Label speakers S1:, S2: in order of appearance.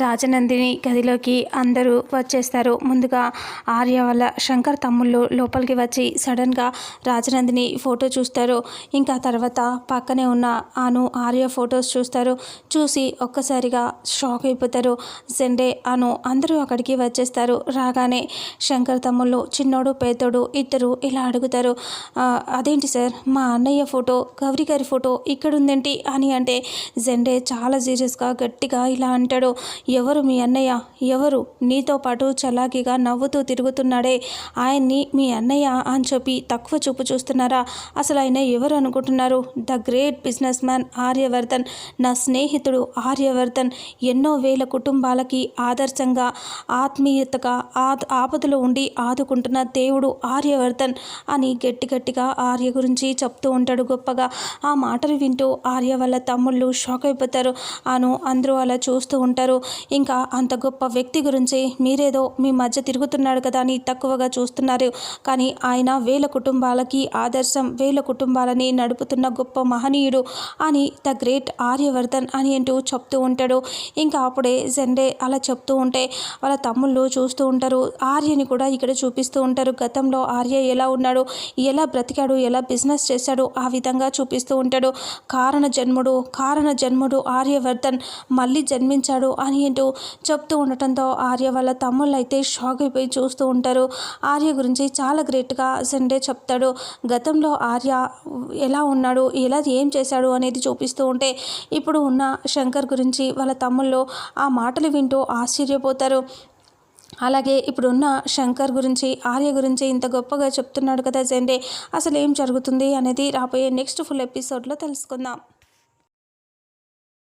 S1: రాజనందిని గదిలోకి అందరూ వచ్చేస్తారు. ముందుగా ఆర్య వల్ల శంకర్ తమ్ముళ్ళు లోపలికి వచ్చి సడన్గా రాజనందిని ఫోటో చూస్తారు. ఇంకా తర్వాత పక్కనే ఉన్న అను ఆర్య ఫొటోస్ చూస్తారు. చూసి ఒక్కసారిగా షాక్ అయిపోతారు. జెండే అను అందరూ అక్కడికి వచ్చేస్తారు. రాగానే శంకర్ తమ్ముళ్ళు చిన్నోడు పేదోడు ఇద్దరు ఇలా అడుగుతారు. అదేంటి సార్? మా అన్నయ్య ఫోటో గౌరీ గారి ఫోటో ఇక్కడ ఉందేంటి అని అంటే జెండే చాలా సీరియస్గా గట్టిగా ఇలా అంటాడు. ఎవరు మీ అన్నయ్య? ఎవరు? నీతో పాటు చలాకీగా నవ్వుతూ తిరుగుతున్నాడే. ఆయన్ని మీ అన్నయ్య అని చెప్పి తక్కువ చూపు చూస్తున్నారా? అసలు ఆయన ఎవరు అనుకుంటున్నారు? The great business man Aryavardhan నా స్నేహితుడు ఆర్యవర్ధన్ ఎన్నో వేల కుటుంబాలకి ఆదర్శంగా ఆత్మీయతగా ఆపదలో ఉండి ఆదుకుంటున్న దేవుడు ఆర్యవర్ధన్ అని గట్టి గట్టిగా ఆర్య గురించి చెప్తూ ఉంటాడు గొప్పగా. ఆ మాటలు వింటూ ఆర్య వాళ్ళ తమ్ముళ్ళు షాక్ అయిపోతారు. అను అందరూ అలా చూస్తూ ఉంటారు. ఇంకా అంత గొప్ప వ్యక్తి గురించి మీరేదో మీ మధ్య తిరుగుతున్నాడు కదా అని తక్కువగా చూస్తున్నారు. కానీ ఆయన వేల కుటుంబాలకి ఆదర్శం వేల కుటుంబాలని నడుపుతున్న గొప్ప మహనీయుడు అని ద గ్రేట్ ఆర్యవర్ధన్ అని అంటూ చెప్తూ ఉంటాడు. ఇంకా అప్పుడే జెండే అలా చెప్తూ ఉంటే వాళ్ళ తమ్ముళ్ళు చూస్తూ ఉంటారు. ఆర్యని కూడా ఇక్కడ చూపిస్తూ ఉంటారు. గతంలో ఆర్య ఎలా ఉన్నాడు ఎలా బ్రతికాడు ఎలా బిజినెస్ చేశాడు ఆ విధంగా చూపిస్తూ ఉంటాడు. కారణ జన్ముడు కారణ జన్ముడు ఆర్యవర్ధన్ మళ్ళీ జన్మించాడు అని ఏంటో చెప్తూ ఉండటంతో ఆర్య వాళ్ళ తమ్ముళ్ళు అయితే షాక్ అయిపోయి చూస్తూ ఉంటారు. ఆర్య గురించి చాలా గ్రేట్గా సండే చెప్తాడు. గతంలో ఆర్య ఎలా ఉన్నాడు ఎలా ఏం చేశాడు అనేది చూపిస్తూ ఉంటే ఇప్పుడు ఉన్న శంకర్ గురించి వాళ్ళ తమ్ముళ్ళు ఆ మాటలు వింటూ ఆశ్చర్యపోతారు. అలాగే ఇప్పుడున్న శంకర్ గురించి ఆర్య గురించి ఇంత గొప్పగా చెప్తున్నాడు కదా జెండే అసలు ఏం జరుగుతుంది అనేది రాబోయే నెక్స్ట్ ఫుల్ ఎపిసోడ్లో తెలుసుకుందాం.